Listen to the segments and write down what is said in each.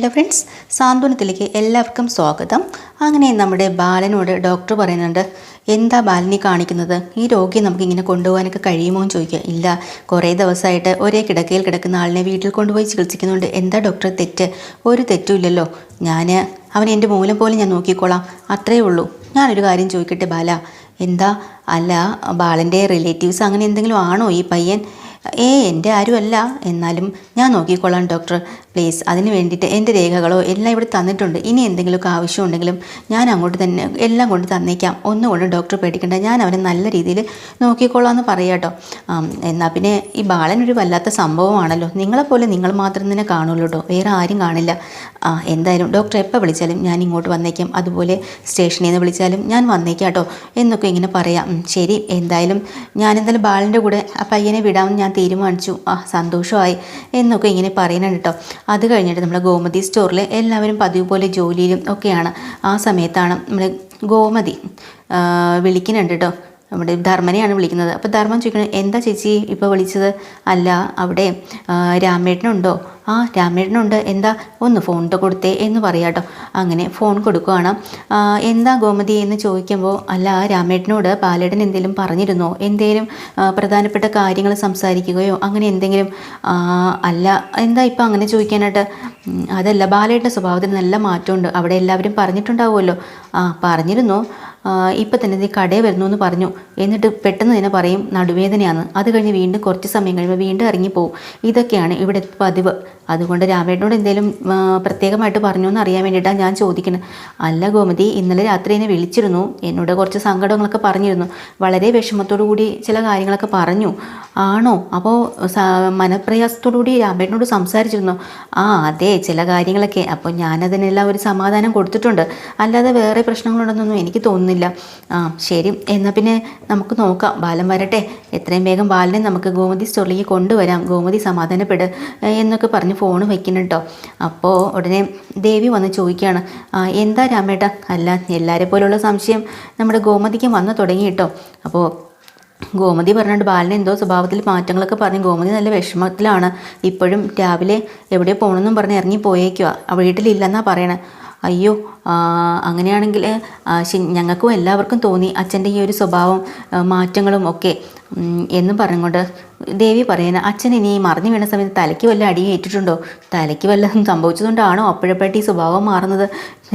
Hello friends സാന്ത്വനത്തിലേക്ക് എല്ലാവർക്കും സ്വാഗതം. അങ്ങനെ നമ്മുടെ ബാലനോട് ഡോക്ടർ പറയുന്നുണ്ട് എന്താ ബാലിനെ കാണിക്കുന്നത്? ഈ രോഗിയെ നമുക്കിങ്ങനെ കൊണ്ടുപോകാനൊക്കെ കഴിയുമോ എന്ന് ചോദിക്കുക. ഇല്ല കുറേ ദിവസമായിട്ട് ഒരേ കിടക്കയിൽ കിടക്കുന്ന ആളിനെ വീട്ടിൽ കൊണ്ടുപോയി ചികിത്സിക്കുന്നുണ്ട്. എന്താ ഡോക്ടർ തെറ്റ്? ഒരു തെറ്റും ഇല്ലല്ലോ. ഞാൻ അവൻ എന്റെ മൂലം പോലെ ഞാൻ നോക്കിക്കോളാം. അത്രയേ ഉള്ളൂ. ഞാനൊരു കാര്യം ചോദിക്കട്ടെ ബാല. എന്താ? അല്ല ബാലന്റെ റിലേറ്റീവ്സ് അങ്ങനെ എന്തെങ്കിലും ആണോ ഈ പയ്യൻ? ഏ എന്റെ ആരുമല്ല. എന്നാലും ഞാൻ നോക്കിക്കോളാം ഡോക്ടർ. പ്ലീസ് അതിന് വേണ്ടിയിട്ട് എന്റെ രേഖകളോ എല്ലാം ഇവിടെ തന്നിട്ടുണ്ട്. ഇനി എന്തെങ്കിലുമൊക്കെ ആവശ്യമുണ്ടെങ്കിലും ഞാൻ അങ്ങോട്ട് തന്നെ എല്ലാം കൊണ്ട് തന്നേക്കാം. ഒന്നുകൊണ്ട് ഡോക്ടർ പേടിക്കണ്ട. ഞാൻ അവനെ നല്ല രീതിയിൽ നോക്കിക്കോളാം എന്ന് പറയാട്ടോ എന്നാൽ പിന്നെ ഈ ബാലനൊരു വല്ലാത്ത സംഭവമാണല്ലോ. നിങ്ങളെപ്പോലെ നിങ്ങൾ മാത്രം തന്നെ കാണുള്ളൂ കേട്ടോ. വേറെ ആരും കാണില്ല. എന്തായാലും ഡോക്ടർ എപ്പോൾ വിളിച്ചാലും ഞാൻ ഇങ്ങോട്ട് വന്നേക്കാം. അതുപോലെ സ്റ്റേഷനിൽ നിന്ന് വിളിച്ചാലും ഞാൻ വന്നേക്കാം കേട്ടോ. എന്നൊക്കെ ഇങ്ങനെ പറയാം. ശരി. എന്തായാലും ഞാൻ എന്തായാലും ബാലന്റെ കൂടെ ആ പയ്യനെ വിടാമെന്ന് ഞാൻ തീരുമാനിച്ചു. ആ സന്തോഷമായി. എന്നൊക്കെ ഇങ്ങനെ പറയുന്നുണ്ട് കേട്ടോ. അത് കഴിഞ്ഞിട്ട് നമ്മുടെ ഗോമതി സ്റ്റോറിൽ എല്ലാവരും പതിവ് പോലെ ജോലിയിലും ഒക്കെയാണ്. ആ സമയത്താണ് നമ്മൾ ഗോമതി വിളിക്കുന്നുണ്ട് കേട്ടോ നമ്മുടെ ധർമ്മനെയാണ് വിളിക്കുന്നത്. അപ്പോൾ ധർമ്മം ചോദിക്കുന്നത് എന്താ ചേച്ചി ഇപ്പോൾ വിളിച്ചത്? അല്ല അവിടെ രാമേട്ടനുണ്ടോ? ആ രാമേട്ടനുണ്ട്. എന്താ? ഒന്ന് ഫോൺ കൊടുത്തേ എന്ന് പറയാട്ടോ അങ്ങനെ ഫോൺ കൊടുക്കുകയാണ് എന്താ ഗോമതി എന്ന് ചോദിക്കുമ്പോൾ അല്ല രാമേട്ടനോട് ബാലേട്ടൻ എന്തെങ്കിലും പറഞ്ഞിരുന്നോ? എന്തെങ്കിലും ആ, പ്രധാനപ്പെട്ട കാര്യങ്ങൾ സംസാരിക്കുകയോ അങ്ങനെ എന്തെങ്കിലും? അല്ല എന്താ ഇപ്പം അങ്ങനെ ചോദിക്കാനായിട്ട്? അതല്ല ബാലേട്ടന്റെ സ്വഭാവത്തിന് നല്ല മാറ്റമുണ്ട്. അവിടെ എല്ലാവരും പറഞ്ഞിട്ടുണ്ടാവുമല്ലോ. ആ പറഞ്ഞിരുന്നു. ഇപ്പം തന്നെ നീ കടയിൽ വരുന്നു എന്ന് പറഞ്ഞു. എന്നിട്ട് പെട്ടെന്ന് തന്നെ പറയും നടുവേദനയാണ്. അത് കഴിഞ്ഞ് വീണ്ടും കുറച്ച് സമയം കഴിയുമ്പോൾ വീണ്ടും ഇറങ്ങിപ്പോവും. ഇതൊക്കെയാണ് ഇവിടെ പതിവ്. അതുകൊണ്ട് രാമേട്ടനോട് എന്തെങ്കിലും പ്രത്യേകമായിട്ട് പറഞ്ഞു എന്ന് അറിയാൻ വേണ്ടിയിട്ടാണ് ഞാൻ ചോദിക്കുന്നത് അല്ല ഗോമതി ഇന്നലെ രാത്രി എന്നെ വിളിച്ചിരുന്നു. എന്നോട് കുറച്ച് സങ്കടങ്ങളൊക്കെ പറഞ്ഞിരുന്നു. വളരെ വിഷമത്തോടു കൂടി ചില കാര്യങ്ങളൊക്കെ പറഞ്ഞു. ആണോ? അപ്പോൾ മനപ്രയാസത്തോടുകൂടി രാമേട്ടനോട് സംസാരിച്ചിരുന്നു. ആ അതെ ചില കാര്യങ്ങളൊക്കെ. അപ്പോൾ ഞാനതിനെല്ലാം ഒരു സമാധാനം കൊടുത്തിട്ടുണ്ട്. അല്ലാതെ വേറെ പ്രശ്നങ്ങളുണ്ടെന്നൊന്നും എനിക്ക് തോന്നുന്നില്ല. ആ ശരി. എന്നാൽ പിന്നെ നമുക്ക് നോക്കാം. ബാലൻ വരട്ടെ. എത്രയും വേഗം ബാലനെ നമുക്ക് ഗോമതി സ്റ്റോറിലേക്ക് കൊണ്ടുവരാം. ഗോമതി സമാധാനപ്പെട് എന്നൊക്കെ പറഞ്ഞ് ഫോൺ വയ്ക്കണം കേട്ടോ അപ്പോൾ ഉടനെ ദേവി വന്ന് ചോദിക്കുകയാണ്. എന്താ രാമേട്ട അല്ല എല്ലാവരെ പോലുള്ള സംശയം നമ്മുടെ ഗോമതിക്ക് വന്നു തുടങ്ങി കേട്ടോ അപ്പോൾ ഗോമതി പറഞ്ഞിട്ട് ബാലിന് എന്തോ സ്വഭാവത്തിൽ മാറ്റങ്ങളൊക്കെ പറഞ്ഞ്. ഗോമതി നല്ല വിഷമത്തിലാണ്. ഇപ്പോഴും രാവിലെ എവിടെ പോകണമെന്നും പറഞ്ഞ് ഇറങ്ങി പോയേക്കുക വീട്ടിലില്ലെന്നാ പറയണേ. അയ്യോ അങ്ങനെയാണെങ്കിൽ ഞങ്ങൾക്കും എല്ലാവർക്കും തോന്നി അച്ഛന്റെ ഈ ഒരു സ്വഭാവം മാറ്റങ്ങളും ഒക്കെ. എന്ന് എന്നും പറഞ്ഞുകൊണ്ട് ദേവി പറയുന്ന അച്ഛൻ ഇനി മറിഞ്ഞു വീണ സമയത്ത് തലയ്ക്ക് വല്ല അടി ഏറ്റിട്ടുണ്ടോ? തലയ്ക്ക് വല്ലതും സംഭവിച്ചതുകൊണ്ടാണോ അപ്പോഴപ്പോഴത്തെ ഈ സ്വഭാവം മാറുന്നത്?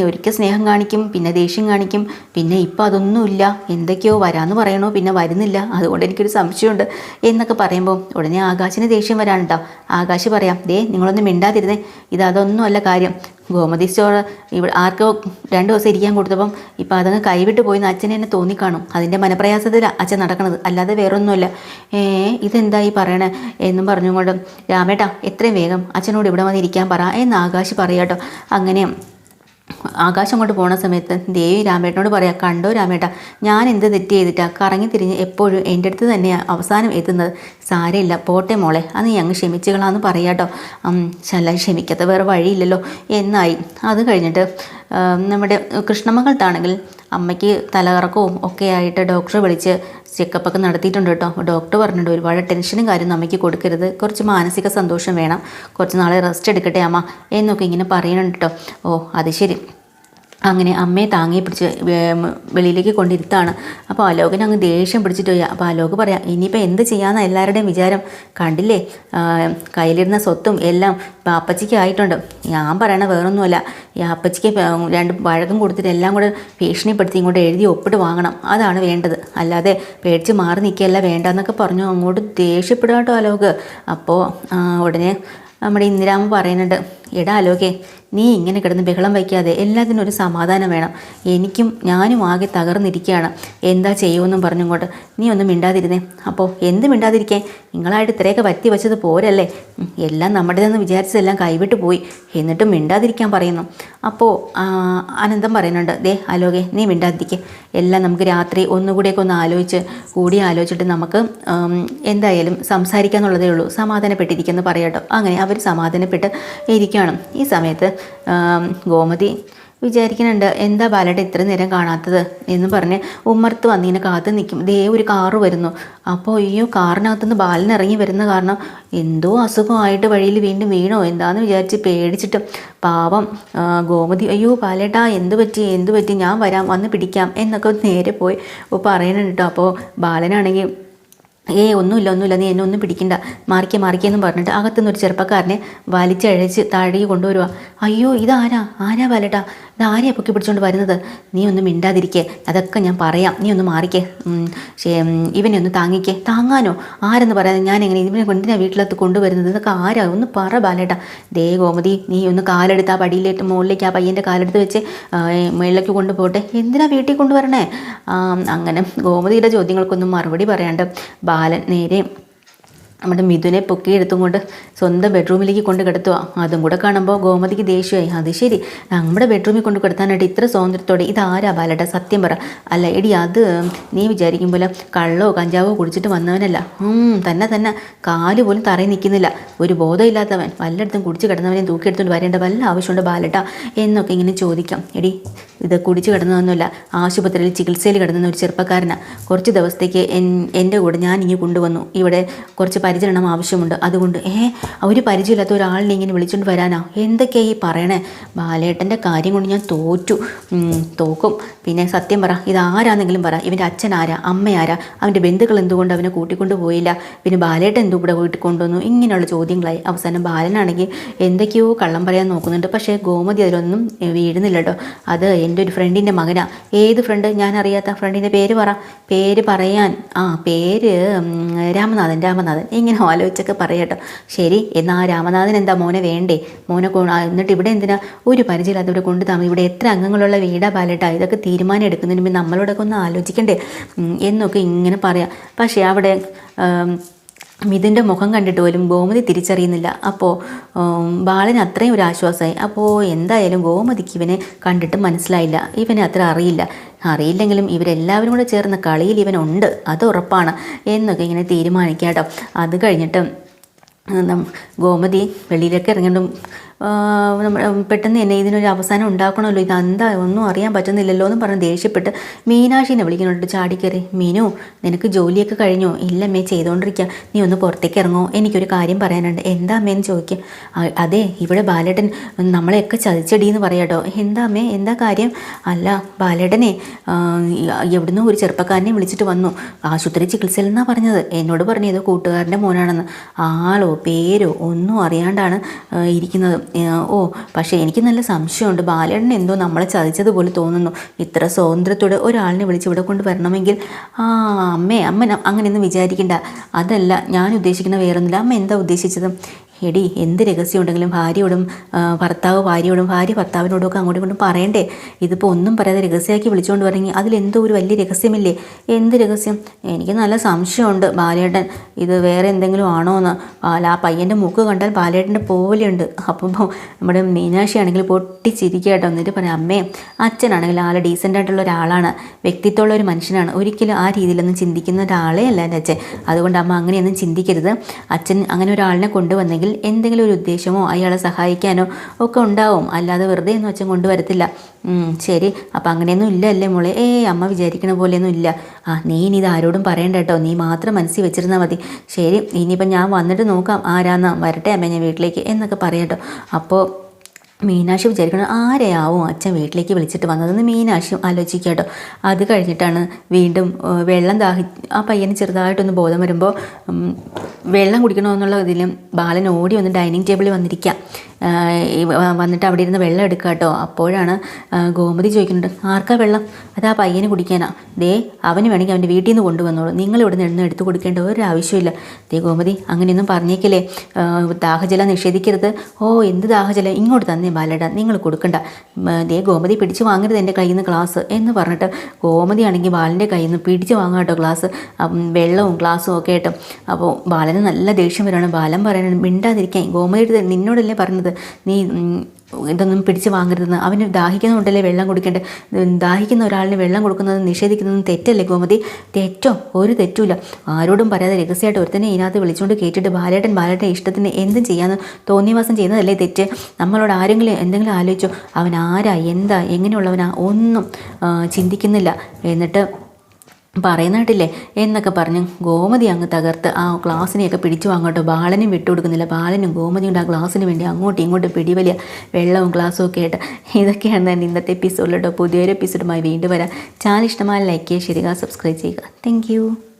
ഒരിക്കൽ സ്നേഹം കാണിക്കും പിന്നെ ദേഷ്യം കാണിക്കും പിന്നെ ഇപ്പം അതൊന്നുമില്ല. എന്തൊക്കെയോ വരാമെന്ന് പറയണോ പിന്നെ വരുന്നില്ല. അതുകൊണ്ട് എനിക്കൊരു സംശയമുണ്ട് എന്നൊക്കെ പറയുമ്പോൾ ഉടനെ ആകാശിന് ദേഷ്യം വരാനുണ്ടോ? ആകാശ് പറയാം ദേ നിങ്ങളൊന്നും മിണ്ടാതിരുന്നേ. ഇത് അതൊന്നുമല്ല കാര്യം. ഗോമതി സ്റ്റോർ ഇവിടെ ആർക്കോ രണ്ട് ദിവസം ഇരിക്കാൻ കൊടുത്തപ്പം ഇപ്പം അതങ്ങ് കൈവിട്ട് പോയി എന്ന് അച്ഛനെ എന്നെ തോന്നിക്കാണും. അതിന്റെ മനപ്രയാസത്തിലാണ് അച്ഛൻ നടക്കണത്. അല്ലാതെ വേറൊന്നുമല്ല. ഏ ഇതെന്താ ഈ പറയണേ എന്നും പറഞ്ഞുകൊണ്ട് രാമേട്ടാ എത്രയും വേഗം അച്ഛനോട് ഇവിടെ വന്ന് ഇരിക്കാൻ പറ എന്ന് ആകാശ് പറയാട്ടോ അങ്ങനെ ആകാശം അങ്ങോട്ട് പോണ സമയത്ത് ദേവി രാമേട്ടനോട് പറയാം കണ്ടോ രാമേട്ട ഞാൻ എന്ത് തെറ്റ് ചെയ്തിട്ടാ? കറങ്ങി തിരിഞ്ഞ് എപ്പോഴും എന്റെ അടുത്ത് തന്നെയാണ് അവസാനം എത്തുന്നത്. സാരമില്ല പോട്ടെ മോളെ അത് ഞങ്ങൾ ക്ഷമിച്ചുകളാന്ന് പറയാട്ടോ ശല ക്ഷമിക്കാത്ത വേറെ വഴിയില്ലല്ലോ എന്നായി. അത് കഴിഞ്ഞിട്ട് നമ്മുടെ കൃഷ്ണമകൾക്കാണെങ്കിൽ അമ്മയ്ക്ക് തലകറക്കവും ഒക്കെ ആയിട്ട് ഡോക്ടറെ വിളിച്ച് ചെക്കപ്പൊക്കെ നടത്തിയിട്ടുണ്ട് കേട്ടോ. ഡോക്ടർ പറഞ്ഞിട്ടുണ്ട് ഒരുപാട് ടെൻഷനും കാര്യം അമ്മയ്ക്ക് കൊടുക്കരുത്. കുറച്ച് മാനസിക സന്തോഷം വേണം. കുറച്ച് നാളെ റെസ്റ്റ് എടുക്കട്ടെ അമ്മ എന്നൊക്കെ ഇങ്ങനെ പറയുന്നുണ്ട് കേട്ടോ. ഓ അത് ശരി. അങ്ങനെ അമ്മയെ താങ്ങി പിടിച്ച് വെളിയിലേക്ക് കൊണ്ടിരുത്താണ്. അപ്പോൾ അലോകൻ അങ്ങ് ദേഷ്യം പിടിച്ചിട്ട് പോയി അപ്പോൾ അലോക് പറയാം ഇനിയിപ്പോൾ എന്ത് ചെയ്യാമെന്ന എല്ലാവരുടെയും വിചാരം? കണ്ടില്ലേ? കയ്യിലിരുന്ന സ്വത്തും എല്ലാം അപ്പച്ചിക്ക് ആയിട്ടുണ്ട്. ഞാൻ പറയണ വേറൊന്നുമല്ല. ഈ അപ്പച്ചിക്ക് രണ്ട് വഴക്കം കൊടുത്തിട്ട് എല്ലാം കൂടെ ഭീഷണിപ്പെടുത്തി ഇങ്ങോട്ട് എഴുതി ഒപ്പിട്ട് വാങ്ങണം. അതാണ് വേണ്ടത്. അല്ലാതെ പേടിച്ച് മാറി നിൽക്കുകയല്ല വേണ്ടെന്നൊക്കെ പറഞ്ഞു അങ്ങോട്ട് ദേഷ്യപ്പെടുക കേട്ടോ അലോക്. അപ്പോൾ ഉടനെ നമ്മുടെ ഇന്ദിരാമ പറയുന്നുണ്ട് എടാ അലോകെ നീ ഇങ്ങനെ കിടന്ന് ബഹളം വയ്ക്കാതെ എല്ലാത്തിനും ഒരു സമാധാനം വേണം. എനിക്കും ഞാനും ആകെ തകർന്നിരിക്കുകയാണ്. എന്താ ചെയ്യുമെന്നും പറഞ്ഞുകൊണ്ട് നീ ഒന്നും മിണ്ടാതിരുന്നേ. അപ്പോൾ എന്ത് മിണ്ടാതിരിക്കേ? നിങ്ങളായിട്ട് ഇത്രയൊക്കെ വറ്റി വെച്ചത് പോരല്ലേ? എല്ലാം നമ്മുടേതെന്ന് വിചാരിച്ചതെല്ലാം കൈവിട്ട് പോയി. എന്നിട്ടും മിണ്ടാതിരിക്കാൻ പറയുന്നു. അപ്പോൾ അനന്തം പറയുന്നുണ്ട് ദേ അലോകെ നീ മിണ്ടാതിരിക്കേ. എല്ലാം നമുക്ക് രാത്രി ഒന്നുകൂടിയൊക്കെ ഒന്ന് ആലോചിച്ച് കൂടി ആലോചിച്ചിട്ട് നമുക്ക് എന്തായാലും സംസാരിക്കാന്നുള്ളതേ ഉള്ളൂ. സമാധാനപ്പെട്ടിരിക്കുന്നു പറയട്ടോ. അങ്ങനെ അവർ സമാധാനപ്പെട്ട് ഇരിക്കുകയാണ്. ഈ സമയത്ത് ഗോമതി വിചാരിക്കുന്നുണ്ട് എന്താ ബാലേട്ട ഇത്ര നേരം കാണാത്തത്? എന്ന് പറഞ്ഞ് ഉമ്മർത്ത് വന്നിങ്ങനെ കാത്ത് നിൽക്കും ദേ ഒരു കാറ് വരുന്നു. അപ്പോൾ അയ്യോ കാറിനകത്തുനിന്ന് ബാലൻ ഇറങ്ങി വരുന്ന കാരണം എന്തോ അസുഖമായിട്ട് വഴിയിൽ വീണ്ടും വീണോ? എന്താന്ന് വിചാരിച്ച് പേടിച്ചിട്ട് പാവം ഗോമതി അയ്യോ ബാലേട്ട എന്ത് പറ്റി? എന്ത് പറ്റി? ഞാൻ വരാം വന്ന് പിടിക്കാം എന്നൊക്കെ നേരെ പോയി. പറയുന്നുണ്ട് കേട്ടോ അപ്പോൾ ബാലനാണെങ്കിൽ ഏ ഒന്നുമില്ല ഒന്നുമില്ല നീ എന്നെ ഒന്നും പിടിക്കണ്ട. മാറിക്കേ മാറിക്കേന്നും പറഞ്ഞിട്ട് അകത്തുനിന്ന് ഒരു ചെറുപ്പക്കാരനെ വലിച്ചഴച്ച് താഴേക്ക് കൊണ്ടുവരുക അയ്യോ ഇതാരാ? ആരാ ബാലേട്ടാ ഇതാരെയാ പൊക്കി പിടിച്ചുകൊണ്ട് വരുന്നത്? നീ ഒന്ന് മിണ്ടാതിരിക്കേ. അതൊക്കെ ഞാൻ പറയാം. നീ ഒന്ന് മാറിക്കേ. ഇവനെ ഒന്ന് താങ്ങിക്കേ. താങ്ങാനോ? ആരെന്ന് പറയാതെ ഞാൻ എങ്ങനെ ഇവനെ എന്തിനാ വീട്ടിലത്ത് കൊണ്ടുവരുന്നത്? ഇതൊക്കെ ആരാ? ഒന്ന് പറ ബാലേട്ടാ. ദേ ഗോമതി നീ ഒന്ന് കാലെടുത്ത് ആ പടിയിലേക്ക് മുകളിലേക്ക് ആ പയ്യന്റെ കാലെടുത്ത് വെച്ച് മുകളിലേക്ക് കൊണ്ടുപോട്ടെ. എന്തിനാ വീട്ടിൽ കൊണ്ടുവരണേ? അങ്ങനെ ഗോമതിയുടെ ചോദ്യങ്ങൾക്കൊന്നും മറുപടി പറയാണ്ട് ബാലൻ നേരെ നമ്മുടെ മിഥുനെ പൊക്കി കൊണ്ട് സ്വന്തം ബെഡ്റൂമിലേക്ക് കൊണ്ട് കിടത്തുക അതും കൂടെ കാണുമ്പോൾ ഗോമതിക്ക് ദേഷ്യമായി. അത് ശരി. നമ്മുടെ ബെഡ്റൂമിൽ കൊണ്ട് കിടത്താനായിട്ട് ഇത്ര സ്വാതന്ത്ര്യത്തോടെ ഇതാരാ ബാലട്ട സത്യം പറ. അല്ല എടി അത് നീ വിചാരിക്കും പോലെ കള്ളോ കഞ്ചാവോ കുടിച്ചിട്ട് വന്നവനല്ല. തന്നെ തന്നെ. കാൽ പോലും തറയിൽ നിൽക്കുന്നില്ല. ഒരു ബോധമില്ലാത്തവൻ. വല്ലയിടത്തും കുടിച്ച് കിടന്നവനെ തൂക്കിയെടുത്തുകൊണ്ട് വരേണ്ട വല്ല ആവശ്യമുണ്ട് ബാലട്ട. എന്നൊക്കെ ഇങ്ങനെ ചോദിക്കാം. എടി ഇത് കുടിച്ചു കിടന്നതൊന്നുമില്ല. ആശുപത്രിയിൽ ചികിത്സയിൽ കിടന്ന ഒരു ചെറുപ്പക്കാരനാണ് കുറച്ച് ദിവസത്തേക്ക് എൻ എന്റെ കൂടെ ഞാൻ ഇങ്ങനെ കൊണ്ടുവന്നു. ഇവിടെ കുറച്ച് പരിചരണം ആവശ്യമുണ്ട്. അതുകൊണ്ട് ഏ ഒരു പരിചയമില്ലാത്ത ഒരാളിനെ ഇങ്ങനെ വിളിച്ചുകൊണ്ട് വരാനാ? എന്തൊക്കെയാണ് ഈ പറയണേ? ബാലേട്ടന്റെ കാര്യം കൊണ്ട് ഞാൻ തോറ്റു. തോക്കും. പിന്നെ സത്യം പറ ഇത് ആരാന്നെങ്കിലും പറ ഇവന്റെ അച്ഛൻ ആരാ അമ്മ ആരാ അവന്റെ ബന്ധുക്കൾ എന്തുകൊണ്ട് അവനെ കൂട്ടിക്കൊണ്ട് പോയില്ല പിന്നെ ബാലേട്ടൻ എന്തും കൂടെ വീട്ടിൽ കൊണ്ടുവന്നു ഇങ്ങനെയുള്ള ചോദ്യങ്ങളായി. അവസാനം ബാലനാണെങ്കിൽ എന്തൊക്കെയോ കള്ളം പറയാൻ നോക്കുന്നുണ്ട് പക്ഷേ ഗോമതി അതിലൊന്നും വീഴുന്നില്ല കേട്ടോ. അത് എന്റെ ഒരു ഫ്രണ്ടിന്റെ മകനാ. ഏത് ഫ്രണ്ട് ഞാൻ അറിയാത്ത ഫ്രണ്ടിന്റെ പേര് പറ. പേര് പറയാൻ ആ പേര് രാമനാഥൻ രാമനാഥൻ. ഇങ്ങനെ ആലോചിച്ചൊക്കെ പറയട്ടോ ശരി എന്നാൽ ആ രാമനാഥൻ എന്താ മോനെ വേണ്ടേ? മോനെ എന്നിട്ട് ഇവിടെ എന്തിനാ? ഒരു പരിചയമില്ലാത്തവരെ കൊണ്ടു താമസം ഇവിടെ എത്ര അംഗങ്ങളുള്ള വീടാ ബാലേട്ടാ? ഇതൊക്കെ തീരുമാനം എടുക്കുന്നതിന് മുമ്പ് നമ്മളോടൊക്കെ ഒന്ന് ആലോചിക്കണ്ടേ? എന്നൊക്കെ ഇങ്ങനെ പറയാം. പക്ഷേ അവിടെ മിഥുന്റെ മുഖം കണ്ടിട്ട് പോലും ഗോമതി തിരിച്ചറിയുന്നില്ല. അപ്പോൾ ബാലന് അത്രയും ഒരു ആശ്വാസമായി. അപ്പോൾ എന്തായാലും ഗോമതിക്ക് ഇവനെ കണ്ടിട്ട് മനസ്സിലായില്ല. ഇവനെ അത്ര അറിയില്ല. അറിയില്ലെങ്കിലും ഇവരെല്ലാവരും കൂടെ ചേർന്ന കളിയിൽ ഇവനുണ്ട് അത് ഉറപ്പാണ്. എന്നൊക്കെ ഇങ്ങനെ തീരുമാനിക്കാം കേട്ടോ അത് കഴിഞ്ഞിട്ട് ഗോമതി വെളിയിലേക്ക് ഇറങ്ങിയിട്ടും പെട്ടെന്ന് തന്നെ ഇതിനൊരു അവസാനം ഉണ്ടാക്കണമല്ലോ. ഇത് എന്താ? ഒന്നും അറിയാൻ പറ്റുന്നില്ലല്ലോ എന്ന് പറഞ്ഞ് ദേഷ്യപ്പെട്ട് മീനാക്ഷിനെ വിളിക്കുന്നുണ്ട്. ചാടിക്കറി മീനു നിനക്ക് ജോലിയൊക്കെ കഴിഞ്ഞോ? ഇല്ല അമ്മേ ചെയ്തുകൊണ്ടിരിക്കുക നീ ഒന്ന് പുറത്തേക്ക് ഇറങ്ങോ. എനിക്കൊരു കാര്യം പറയാനുണ്ട്. എന്താ അമ്മേന്ന് ചോദിക്കുക അതെ ഇവിടെ ബാലേട്ടൻ നമ്മളെയൊക്കെ ചതിച്ചടി എന്ന് പറയാട്ടോ എന്താ അമ്മേ? എന്താ കാര്യം? അല്ല ബാലേട്ടനെ എവിടുന്ന് ഒരു ചെറുപ്പക്കാരനെ വിളിച്ചിട്ട് വന്നു. ആശുപത്രി ചികിത്സയിൽ നിന്നാണ് പറഞ്ഞത്. എന്നോട് പറഞ്ഞത് കൂട്ടുകാരന്റെ മോനാണെന്ന്. ആളോ പേരോ ഒന്നും അറിയാണ്ടാണ് ഇരിക്കുന്നത്. ഓ പക്ഷേ എനിക്ക് നല്ല സംശയമുണ്ട്. ബാലേട്ടൻ എന്തോ നമ്മളെ ചതിച്ചതുപോലെ തോന്നുന്നു. ഇത്ര സ്വാതന്ത്ര്യത്തോടെ ഒരാളിനെ വിളിച്ച് ഇവിടെ കൊണ്ട് വരണമെങ്കിൽ. ആ അമ്മേ അമ്മ അങ്ങനെയൊന്നും വിചാരിക്കണ്ട. അതല്ല ഞാൻ ഉദ്ദേശിക്കുന്ന വേറൊന്നുമില്ല. അമ്മ എന്താ ഉദ്ദേശിച്ചത്? എടി എന്ത് രഹസ്യം ഉണ്ടെങ്കിലും ഭാര്യയോടും ഭർത്താവ് ഭാര്യയോടും ഭാര്യ ഭർത്താവിനോടും ഒക്കെ അങ്ങോട്ടും ഇങ്ങോട്ടും പറയണ്ടേ? ഇതിപ്പോൾ ഒന്നും പറയാതെ രഹസ്യമാക്കി വിളിച്ചുകൊണ്ട് വരണമെങ്കിൽ അതിലെന്തോ ഒരു വലിയ രഹസ്യമില്ലേ? എന്ത് രഹസ്യം? എനിക്ക് നല്ല സംശയമുണ്ട് ബാലേട്ടൻ. ഇത് വേറെ എന്തെങ്കിലും ആണോ എന്ന് ആ പയ്യന്റെ മുക്ക് കണ്ടാൽ ബാലേട്ടന്റെ പോലെയുണ്ട് അപ്പം നമ്മുടെ മീനാക്ഷി ആണെങ്കിൽ പൊട്ടിച്ചിരിക്കട്ടോ കേട്ടോ. എന്നിട്ട് പറയാം അമ്മേ അച്ഛനാണെങ്കിൽ ആൾ ഡീസന്റ് ആയിട്ടുള്ള ഒരാളാണ്. വ്യക്തിത്വമുള്ള ഒരു മനുഷ്യനാണ്. ഒരിക്കലും ആ രീതിയിലൊന്നും ചിന്തിക്കുന്ന ഒരാളേ അല്ല എന്റെ അച്ഛൻ. അതുകൊണ്ട് അമ്മ അങ്ങനെയൊന്നും ചിന്തിക്കരുത്. അച്ഛൻ അങ്ങനെ ഒരാളിനെ കൊണ്ടുവന്നെങ്കിൽ എന്തെങ്കിലും ഒരു ഉദ്ദേശമോ അയാളെ സഹായിക്കാനോ ഒക്കെ ഉണ്ടാവും. അല്ലാതെ വെറുതെ എന്ന് വെച്ചാൽ കൊണ്ടുവരത്തില്ല. ശരി. അപ്പം അങ്ങനെയൊന്നും ഇല്ല അല്ലേ മോളെ? ഏ അമ്മ വിചാരിക്കണ പോലെയൊന്നും ഇല്ല. ആ നീ ഇനി ഇത് ആരോടും പറയണ്ട കേട്ടോ. നീ മാത്രം മനസ്സിൽ വെച്ചിരുന്നാൽ മതി. ശരി ഇനിയിപ്പം ഞാൻ വന്നിട്ട് നോക്കാം ആരാന്ന. വരട്ടെ അമ്മ ഞാൻ വീട്ടിലേക്ക് എന്നൊക്കെ പറയട്ടോ അപ്പോൾ മീനാക്ഷി വിചാരിക്കണം ആരെയാവും അച്ഛൻ വീട്ടിലേക്ക് വിളിച്ചിട്ട് വന്നതെന്ന് മീനാക്ഷിയും ആലോചിക്കാട്ടോ കേട്ടോ. അത് കഴിഞ്ഞിട്ടാണ് വീണ്ടും വെള്ളം ദാഹി ആ പയ്യന് ചെറുതായിട്ടൊന്ന് ബോധം വരുമ്പോൾ വെള്ളം കുടിക്കണമെന്നുള്ള ഇതിലും ബാലൻ ഓടി വന്ന് ഡൈനിങ് ടേബിളിൽ വന്നിരിക്കുക വന്നിട്ട് അവിടെ ഇരുന്ന് വെള്ളം എടുക്കുക കേട്ടോ അപ്പോഴാണ് ഗോമതി ചോദിക്കുന്നുണ്ട് ആർക്കാ വെള്ളം? അത് ആ പയ്യന് കുടിക്കാനാ. ദേ അവന് വേണമെങ്കിൽ അവന്റെ വീട്ടിൽ നിന്ന് കൊണ്ടുവന്നോളൂ. നിങ്ങൾ ഇവിടെ നിന്ന് എടുത്ത് കൊടുക്കേണ്ട ഒരു ആവശ്യമില്ല ദേ ഗോമതി അങ്ങനെയൊന്നും പറഞ്ഞേക്കില്ലേ. ദാഹജലം നിഷേധിക്കരുത്. ഓ എന്ത് ദാഹജലം? ഇങ്ങോട്ട് തന്നെ ബാലട നിങ്ങൾ കൊടുക്കണ്ട. ദേ ഗോമതി പിടിച്ച് വാങ്ങരുത് എന്റെ കയ്യിൽ നിന്ന് ഗ്ലാസ് എന്ന് പറഞ്ഞിട്ട് ഗോമതി ആണെങ്കിൽ ബാലന്റെ കയ്യിൽ നിന്ന് പിടിച്ച് വാങ്ങാം കേട്ടോ ഗ്ലാസ്. വെള്ളവും ഗ്ലാസ്സും ഒക്കെ ആയിട്ട്. അപ്പോൾ ബാലന് നല്ല ദേഷ്യം വരുവാണ് ബാലൻ പറയാനാണ് മിണ്ടാതിരിക്കാൻ. ഗോമതി നിന്നോടല്ലേ പറഞ്ഞത്? നീ ഇതൊന്നും പിടിച്ച് വാങ്ങരുതെന്ന്. അവന് ദാഹിക്കുന്നുണ്ടല്ലേ വെള്ളം കുടിക്കേണ്ടത്? ദാഹിക്കുന്ന ഒരാളിന് വെള്ളം കൊടുക്കുന്നത് നിഷേധിക്കുന്നതും തെറ്റല്ലേ ഗോമതി? തെറ്റോ? ഒരു തെറ്റുമില്ല ആരോടും പറയാതെ രഹസ്യമായിട്ട് ഒരുത്തനെ ഇതിനകത്ത് വിളിച്ചുകൊണ്ട് കേട്ടിട്ട് ബാലേട്ടൻ ബാലേട്ടൻ ഇഷ്ടത്തിന് എന്തും ചെയ്യാമെന്ന് തോന്നിയവാസം ചെയ്യുന്നതല്ലേ തെറ്റ്? നമ്മളോട് ആരെങ്കിലും എന്തെങ്കിലും ആലോചിച്ചോ? അവൻ ആരാ? എന്താ? എങ്ങനെയുള്ളവനാ? ഒന്നും ചിന്തിക്കുന്നില്ല. എന്നിട്ട് പറയുന്നതായിട്ടില്ലേ? എന്നൊക്കെ പറഞ്ഞ് ഗോമതി അങ്ങ് തകർത്ത് ആ ഗ്ലാസ്സിനെയൊക്കെ പിടിച്ചു അങ്ങോട്ടോ ബാലനും വിട്ടുകൊടുക്കുന്നില്ല ബാലനും ഗോമതിയും ആ ഗ്ലാസ്സിന് വേണ്ടി അങ്ങോട്ടും ഇങ്ങോട്ടും പിടിവലിയ വെള്ളവും ഗ്ലാസ്സും ഒക്കെ ആയിട്ട്. ഇതൊക്കെയാണ് തന്നെ ഇന്നത്തെ എപ്പിസോഡിലോട്ടോ പുതിയൊരു എപ്പിസോഡുമായി വീണ്ടും വരാം. ചാനൽ ഇഷ്ടമായ ലൈക്ക് ചെയ്യുക ശരിക സബ്സ്ക്രൈബ് ചെയ്യുക. താങ്ക്